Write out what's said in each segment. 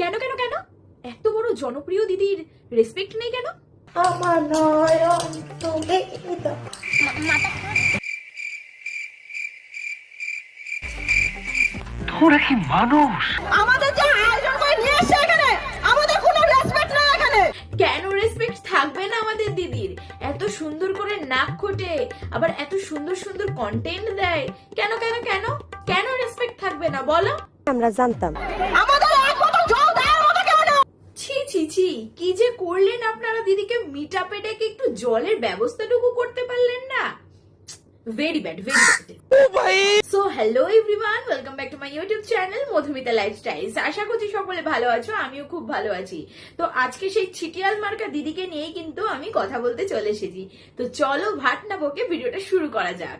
কেন কেন কেন? এত বড় জনপ্রিয় দিদির রেসপেক্ট নেই কেন? আমার নয়ন তুমি তোরা কি মানুষ? আমাদের যে আয়োজন করে নিয়ে এসে এখানে আমাদের কোনো রেসপেক্ট নেই এখানে। কেন রেসপেক্ট থাকবে না আমাদের দিদির? এত সুন্দর করে নাক খোটে আবার এত সুন্দর সুন্দর কন্টেন্ট দেয়। কেন কেন কেন? কেন রেসপেক্ট থাকবে না? বলো। আমরা জানতাম। আমাদের এক বোতল জল দেওয়ার মতো কেউ নেই ছি ছি ছি কি যে করলেন আপনারা দিদিকে? মিট আপে ডেকে একটু জলের ব্যবস্থাটুকু করতে পারলেন না। Very bad very bad so hello everyone welcome back to my YouTube channel Madhumita Lifestyles আশা করছি সকলে ভালো আছো আমিও খুব ভালো আছি। তো আজকে সেই ছিটিয়াল মার্কা দিদিকে নিয়েই কিন্তু আমি কথা বলতে চলে এসেছি। তো চলো ভাট না বকে ভিডিওটা শুরু করা যাক।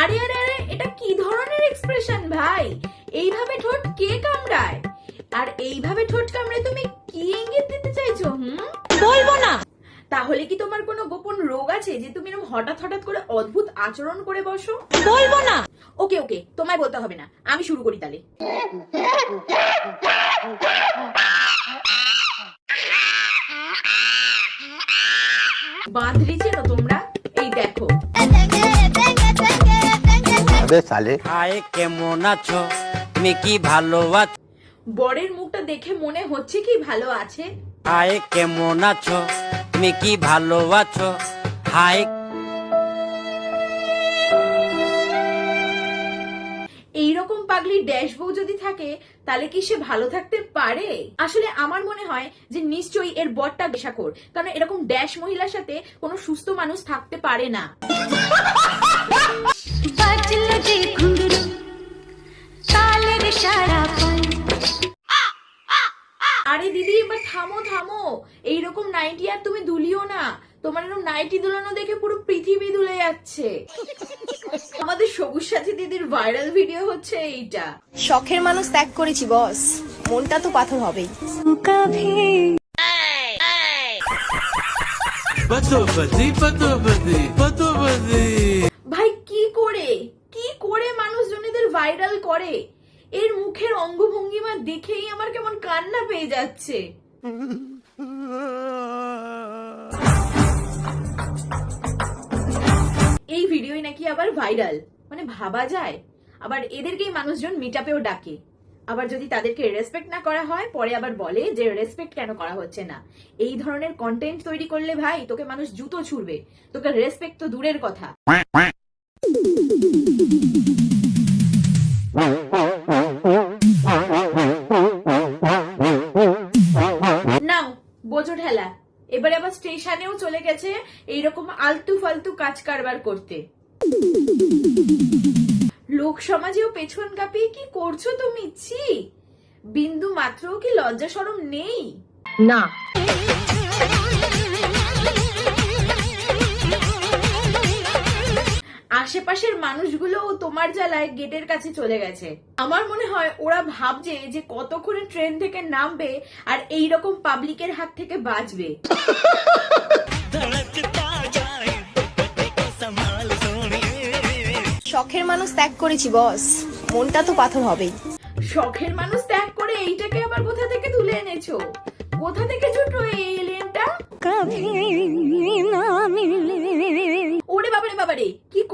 আরে আরে আরে এটা কি ধরনের এক্সপ্রেশন ভাই? এইভাবে ঠোঁট কে কামড়ায়? আর এইভাবে ঠোঁট কামড়ে তুমি কি ইঙ্গিত দিতে চাইছো হুম? বলব না। তাহলে কি তোমার কোনো গোপন রোগ আছে যে তুমি এরকম হঠাৎ হঠাৎ করে অদ্ভুত আচরণ করে বসো? বলব না। ওকে ওকে তোমায় বলতে হবে না। আমি শুরু করি তাহলে। বাঁধরি হবে সালে। কেমন আছো? তুমি কি ভালো আছো? বরের মুখটা দেখে মনে হচ্ছে কি ভালো আছে। আয় কেমন আছো? তুমি কি ভালো আছো? হায়। এইরকম পাগলি ড্যাশ বউ যদি থাকে তাহলে কি সে ভালো থাকতে পারে? আসলে আমার মনে হয় যে নিশ্চয়ই এর বরটা বেশাখোর কারণ এরকম ড্যাশ মহিলার সাথে কোনো সুস্থ মানুষ থাকতে পারে না। বাজলো যে ঘুঙ্গুরু তালের সারা পাই আরে দিদি এবার থামো থামো। এইরকম নাইটি আর তুমি দুলিও না। তোমার এরকম নাইটি দুলানো দেখে পুরো পৃথিবী দুলে যাচ্ছে। আমাদের সবুজ সাথী দিদির ভাইরাল ভিডিও হচ্ছে এইটা। শখের মানুষ ত্যাগ করেছি বস। মনটা তো পাথর হবেই। ভাই কি করে কি করে মানুষজনেদের ভাইরাল করে। এর মুখের অঙ্গভঙ্গিমা দেখেই আমার কেমন কান্না পেয়ে যাচ্ছে। এই ভিডিওই নাকি আবার ভাইরাল। মানে ভাবা যায়। আবার এদেরকেই মানুষজন মিটাপেও ডাকে। আবার যদি তাদেরকে রেসপেক্ট না করা হয়, পরে আবার বলে যে রেসপেক্ট কেন করা হচ্ছে না। এই ধরনের কন্টেন্ট তৈরি করলে ভাই, তোকে মানুষ জুতো ছুড়বে। তোকে রেসপেক্ট তো দূরের কথা। নাও, বোঝো ঠেলা এবারে আবার স্টেশনেও চলে গেছে এইরকম আলতু ফালতু কাজ কারবার করতে। লোক সমাজেও পেছন কাঁপিয়ে কি করছ তুমি? ছি, বিন্দু মাত্রও কি লজ্জা সরম নেই? না। আশেপাশের মানুষগুলো তোমার জ্বালায় গেটের কাছে চলে গেছে। আমার মনে হয় ওরা ভাবছে যে কতক্ষণে ট্রেন থেকে নামবে আর এই রকম পাবলিকের হাত থেকে বাঁচবে। শখের মানুষ ত্যাগ করেছি বস। মনটা তো পাথর হবেই। শখের মানুষ ত্যাগ করে এইটাকে আবার কোথা থেকে তুলে এনেছো? কোথা থেকে জুটলো এই এলিয়েনটা ওরে বাবারে বাবারে।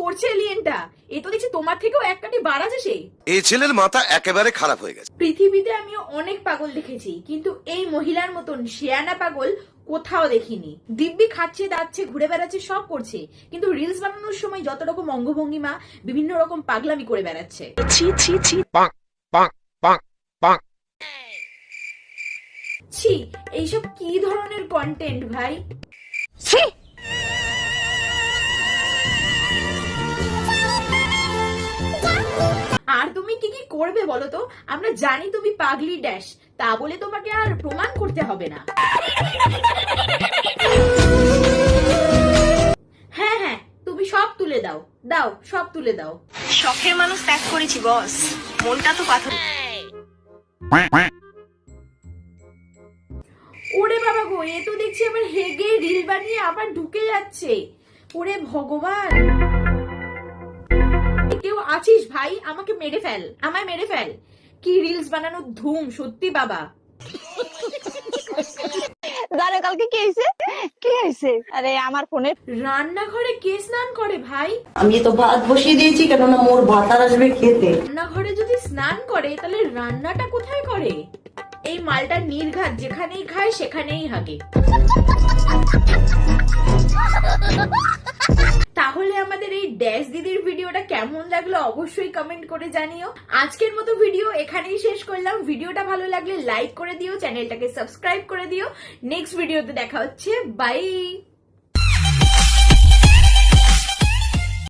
করছে এলিয়েনটা এ তো দেখছি তোমার থেকেও এক কাটি বাড়াছে সে। এই ছেলের মাথা একেবারে খারাপ হয়ে গেছে। পৃথিবীতে আমিও অনেক পাগল দেখেছি কিন্তু এই মহিলার মতন শেয়ানা পাগল কোথাও দেখিনি। দিব্যি খাচ্ছে দাচ্ছে ঘুরে বেড়াচ্ছে সব করছে। কিন্তু রিলস বানানোর সময় যত রকম অঙ্গভঙ্গিমা বিভিন্ন রকম পাগলামি করে বেড়াচ্ছে। ছি এইসব কি ধরনের কন্টেন্ট ভাই? আর তুমি কি কি করবে বলো তো? আমরা জানি তুমি পাগলি ড্যাশ। তা বলে তোমাকে আর প্রমাণ করতে হবে না। হ্যাঁ হ্যাঁ তুমি সব তুলে দাও। দাও সব তুলে দাও। শখের মানুষ ত্যাগ করেছি বস। মনটা তো পাথর। ওরে বাবা গো এ তো দেখছি আবার হেগে রিল বানিয়ে আবার ঢুকে যাচ্ছে। ওরে ভগবান। কেউ আছিস ভাই? আমাকে মেরে ফেল। আমায় মেরে ফেল। কি রিলস বানানোর ধুম সত্যি বাবা। জানো কালকে কি হয়েছে? কি হয়েছে? আরে আমার ফোনে রান্নাঘরে কে স্নান করে ভাই? আমি তো ভাত বসিয়ে দিয়েছি কেননা মোর ভাতার আসবে খেতে। রান্নাঘরে যদি স্নান করে তাহলে রান্নাটা কোথায় করে? এই মালটা নির্ঘাত, যেখানেই খায় সেখানেই হাগে। তাহলে আমাদের এই ড্যাশ দিদির ভিডিওটা কেমন লাগল অবশ্যই কমেন্ট করে জানিও। আজকের মতো ভিডিও এখানেই শেষ করলাম। ভিডিওটা ভালো লাগলে লাইক করে দিও চ্যানেলটাকে সাবস্ক্রাইব করে দিও। নেক্সট ভিডিওতে দেখা হচ্ছে। বাই